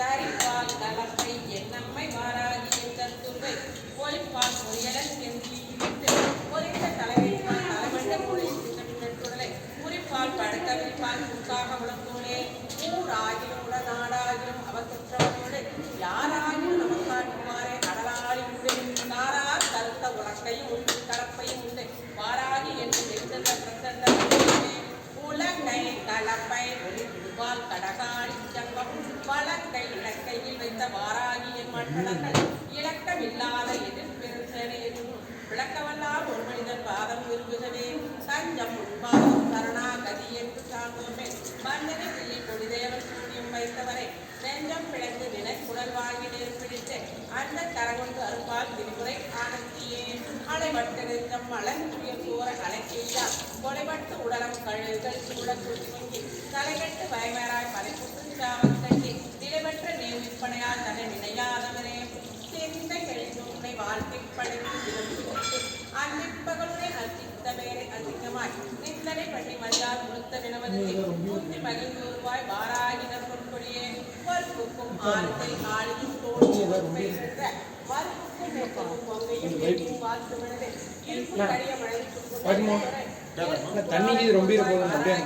தரிப்பால் கலப்பை என்னம்மை வாராகிய தத்துவை ஒளிப்பால் முயலன் என்று ஒரித்த தலைவைப்பால் அளவண்ட புலி திட்டமிடலை குறிப்பால் படுத்த விரிப்பால் கூட்டாக உளத்தோனே ஊராகிலும் உடனாடாகிலும் அவத்தற்றவர்களோடு யாராகிலும் நமக்காட்டுவாரே. கடலாளி உண்டு தாரா கருத்த உலக்கையும் உண்டு கலப்பையும் உண்டு. வாராகி என்று நெடுந்த பிரசண்ட உலங்கை கலப்பை ஒளி கடகாளி இலக்கையில் வைத்த வாராகி என் மண்டலங்கள் இலக்கமில்லாத எதிர்பெருசனையும் விளக்கவல்லால் ஒரு மனிதன் பாதம் விரும்புகவே சஞ்சம் உண்பாதம் சரணாகதி என்று சார்ந்தோமே மன்னனை கிள்ளி கொடிதேவன் சூரியம் வைத்தவரை நெஞ்சம் பிளந்து வினை குடல் வாங்கி பிடித்து. அந்த கரகொண்டு அருப்பால் விரிவுரை ஆனந்தியே. அலைபட்டு நெஞ்சம் மலங்குரிய கூற கலைக்கையா கொலைபட்டு உடலம் கழுகுகள் சூழ குறுங்கி தலைகட்டு பயமராய் படைப்புட்டு சாவம் தன்னை நினையாதவனே தெரிந்த கெளிந்துன்னை வாழ்க்கை படைத்து விரும்பி அன்னிப்பகளுடைய அச்சித்த வேரை அதிகமாய் நிந்தனை பண்ணி மஞ்சால் முழுத்த வினவதி முந்தி பொற்கொடியே ஆழ்த்தை தோல்வி பொங்கையும் எங்கும் வாழ்த்து வினது இருக்கும் மழைக்கும் தண்ணி ரொம்ப இருக்கும் அப்படியே